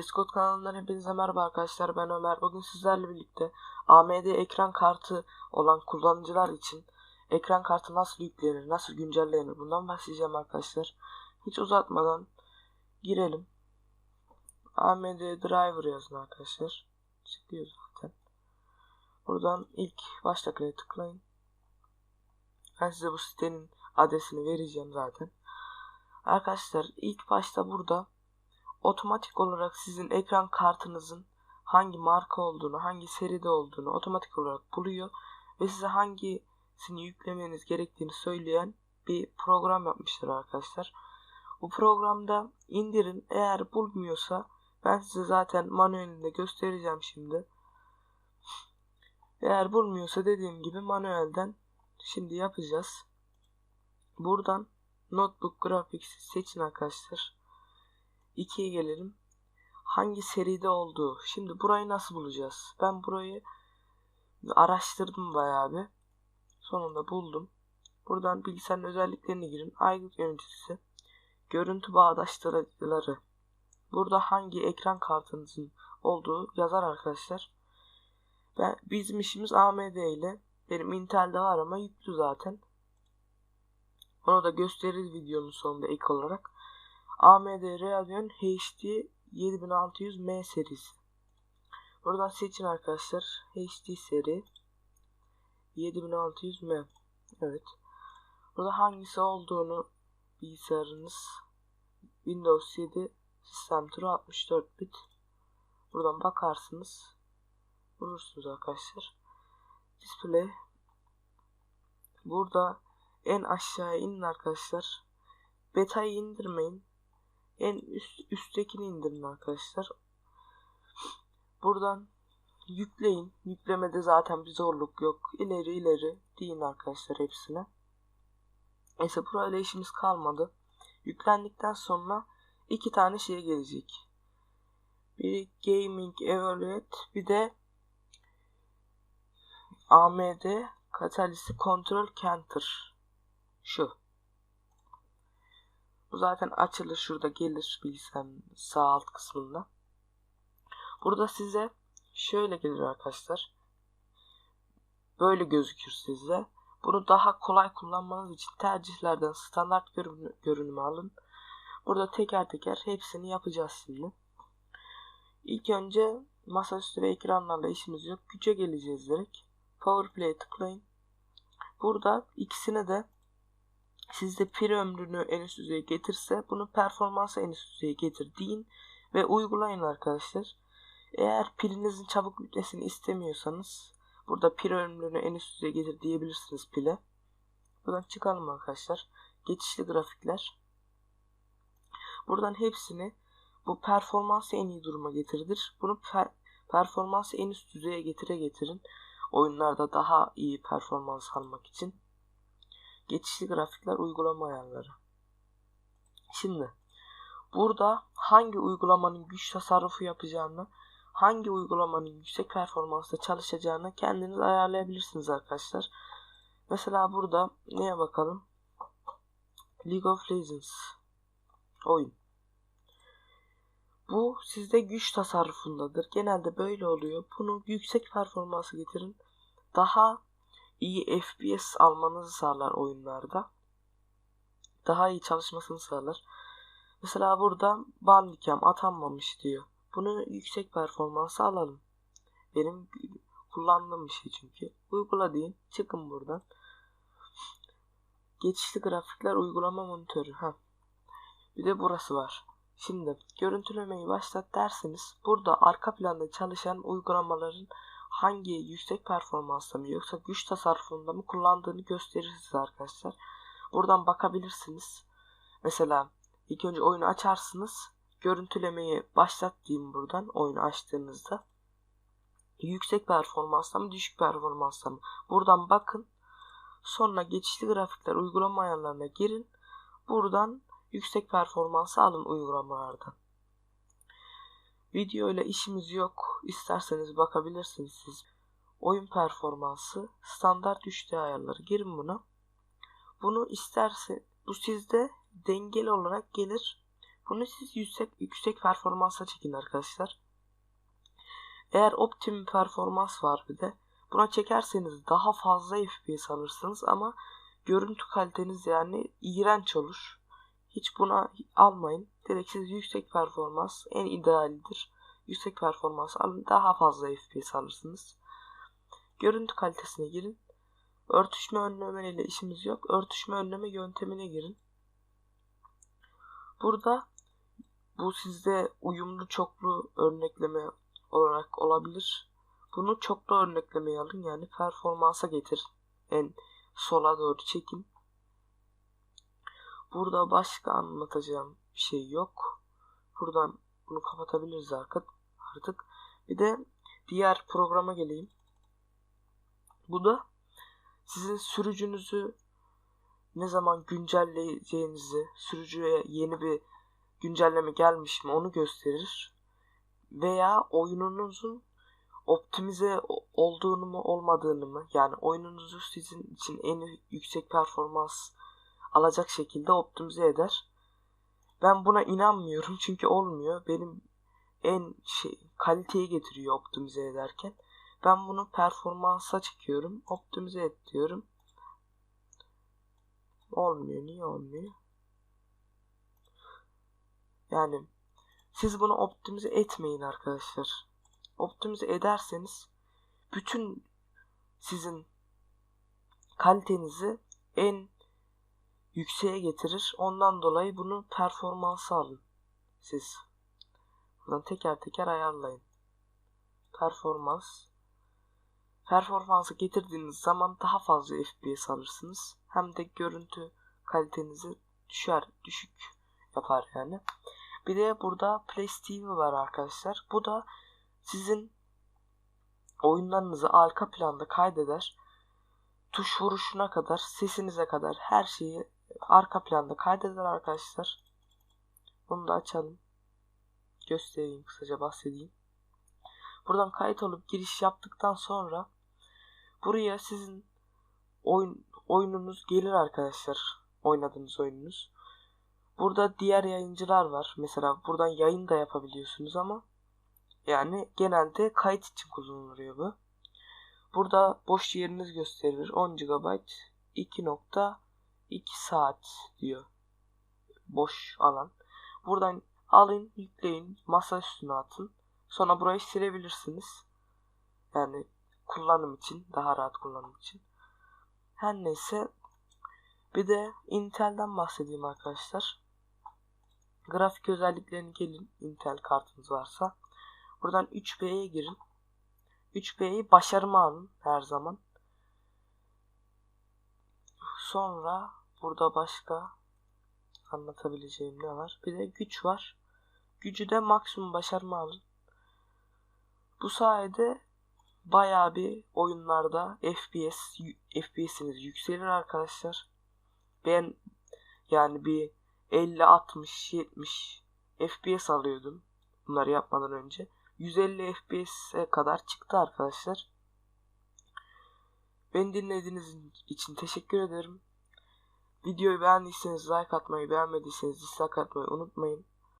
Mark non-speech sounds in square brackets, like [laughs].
Peskot kanalından hepinize merhaba arkadaşlar ben Ömer. Bugün sizlerle birlikte AMD ekran kartı olan kullanıcılar için ekran kartı nasıl yüklenir, nasıl güncellenir bundan bahsedeceğim arkadaşlar. Hiç uzatmadan girelim. AMD Driver yazın arkadaşlar. Çıkıyor zaten. Buradan ilk baştakine tıklayın. Ben size bu sitenin adresini vereceğim zaten. Arkadaşlar ilk başta burada otomatik olarak sizin ekran kartınızın hangi marka olduğunu, hangi seride olduğunu otomatik olarak buluyor ve size hangisini yüklemeniz gerektiğini söyleyen bir program yapmışlar arkadaşlar. Bu programda indirin. Eğer bulmuyorsa ben size zaten manuelinde göstereceğim şimdi. Eğer bulmuyorsa dediğim gibi manuelden şimdi yapacağız. Buradan Notebook Graphics'i seçin arkadaşlar. 2'ye gelelim. Hangi seride olduğu. Şimdi burayı nasıl bulacağız? Ben burayı araştırdım bayağı bir. Sonunda buldum. Buradan bilgisayarın özelliklerine girin. Aygıt yöneticisi. Görüntü bağdaştırıcıları. Burada hangi ekran kartınızın olduğu yazar arkadaşlar. Ben, bizim işimiz AMD ile. Benim Intel'de var ama yüklü zaten. Onu da gösteririz videonun sonunda ek olarak. AMD Radeon HD 7600M serisi. Buradan seçin arkadaşlar. HD seri 7600M. Evet. Burada hangisi olduğunu bilgisayarınız Windows 7 sistem türü 64 bit. Buradan bakarsınız. Bulursunuz arkadaşlar. Display. Burada en aşağıya inin arkadaşlar. Beta'yı indirmeyin. En üst, üsttekini indirin arkadaşlar. Buradan yükleyin. Yüklemede zaten bir zorluk yok. İleri ileri deyin arkadaşlar hepsine. Neyse burayla işimiz kalmadı. Yüklendikten sonra iki tane şey gelecek. Bir Gaming Evaluate bir de AMD Catalyst Control Counter. Şu. Bu zaten açılır şurada gelir bilgisayarın sağ alt kısmında. Burada size şöyle gelir arkadaşlar. Böyle gözükür size. Bunu daha kolay kullanmanız için tercihlerden standart görünümü, görünümü alın. Burada teker teker hepsini yapacağız şimdi. İlk önce masaüstü ve ekranlarla işimiz yok. Güce geleceğiz direkt. Power Play'e tıklayın. Burada ikisine de sizde pil ömrünü en üst düzeye getirse bunu performansı en üst düzeye getir deyin ve uygulayın arkadaşlar. Eğer pilinizin çabuk bitmesini istemiyorsanız burada pil ömrünü en üst düzeye getir diyebilirsiniz pile. Buradan çıkalım arkadaşlar. Geçişli grafikler. Buradan hepsini bu performansı en iyi duruma getirilir. Bunu per performansı en üst düzeye getire getirin. Oyunlarda daha iyi performans almak için. Geçişli grafikler uygulama ayarları. Şimdi burada hangi uygulamanın güç tasarrufu yapacağını, hangi uygulamanın yüksek performansla çalışacağını kendiniz ayarlayabilirsiniz arkadaşlar. Mesela burada neye bakalım? League of Legends oyun. Bu sizde güç tasarrufundadır. Genelde böyle oluyor. Bunu yüksek performansı getirin. Daha iyi FPS almanızı sağlar oyunlarda. Daha iyi çalışmasını sağlar. Mesela burada Bandicam atanmamış diyor. Bunu yüksek performansa alalım. Benim kullandığım bir şey çünkü. Uygula deyin. Çıkın buradan. Geçişli grafikler uygulama monitörü. Ha. Bir de burası var. Şimdi görüntülemeyi başlat derseniz burada arka planda çalışan uygulamaların hangi yüksek performansla mı yoksa güç tasarrufunda mı kullandığını gösterir size arkadaşlar. Buradan bakabilirsiniz. Mesela ilk önce oyunu açarsınız. Görüntülemeyi başlat diyeyim buradan oyunu açtığınızda. Yüksek performansla mı düşük performansla mı? Buradan bakın. Sonra geçişli grafikler uygulama ayarlarına girin. Buradan yüksek performansı alın uygulamalardan. Video ile işimiz yok. İsterseniz bakabilirsiniz siz. Oyun performansı, standart 3D ayarları. Girin buna. Bunu isterse bu sizde dengeli olarak gelir. Bunu siz yüksek, yüksek performansa çekin arkadaşlar. Eğer optimum performans var bir de buna çekerseniz daha fazla FPS alırsınız ama görüntü kaliteniz yani iğrenç olur. Hiç buna almayın. Direkt siz yüksek performans en idealidir. Yüksek performans alın daha fazla FPS alırsınız. Görüntü kalitesine girin. Örtüşme önlemeyle işimiz yok. Örtüşme önleme yöntemine girin. Burada bu sizde uyumlu çoklu örnekleme olarak olabilir. Bunu çoklu örneklemeye alın yani performansa getir. En sola doğru çekin. Burada başka anlatacağım bir şey yok. Buradan bunu kapatabiliriz artık. Bir de diğer programa geleyim. Bu da sizin sürücünüzü ne zaman güncelleyeceğinizi, sürücüye yeni bir güncelleme gelmiş mi onu gösterir. Veya oyununuzun optimize olduğunu mu olmadığını mı yani oyununuzu sizin için en yüksek performans alacak şekilde optimize eder. Ben buna inanmıyorum [laughs] çünkü olmuyor. Benim en şey kaliteyi getiriyor optimize ederken. Ben bunu performansa çekiyorum. Optimize et diyorum. Olmuyor. Niye olmuyor? Yani siz bunu optimize etmeyin arkadaşlar. Optimize ederseniz bütün sizin kalitenizi en yükseğe getirir. Ondan dolayı bunu performansa alın siz. Buradan teker teker ayarlayın. Performans. Performansı getirdiğiniz zaman daha fazla FPS alırsınız. Hem de görüntü kalitenizi düşer, düşük yapar yani. Bir de burada TV var arkadaşlar. Bu da sizin oyunlarınızı arka planda kaydeder. Tuş vuruşuna kadar, sesinize kadar her şeyi arka planda kaydeder arkadaşlar. Bunu da açalım. Göstereyim kısaca bahsedeyim. Buradan kayıt olup giriş yaptıktan sonra buraya sizin oyun oyununuz gelir arkadaşlar. Oynadığınız oyununuz. Burada diğer yayıncılar var. Mesela buradan yayın da yapabiliyorsunuz ama yani genelde kayıt için kullanılıyor bu. Burada boş yeriniz gösterir. 10 GB 2.2 saat diyor. Boş alan. Buradan alın, yükleyin, masa üstüne atın. Sonra burayı silebilirsiniz. Yani kullanım için, daha rahat kullanım için. Her neyse bir de Intel'den bahsedeyim arkadaşlar. Grafik özelliklerini gelin Intel kartınız varsa. Buradan 3B'ye girin. 3B'yi başarıma alın her zaman. Sonra burada başka anlatabileceğim ne var? Bir de güç var. Gücü de maksimum başarıma alın. Bu sayede baya bir oyunlarda FPS FPS'iniz yükselir arkadaşlar. Ben yani bir 50 60 70 FPS alıyordum bunları yapmadan önce. 150 FPS'e kadar çıktı arkadaşlar. Beni dinlediğiniz için teşekkür ederim. Videoyu beğendiyseniz like atmayı, beğenmediyseniz dislike atmayı unutmayın.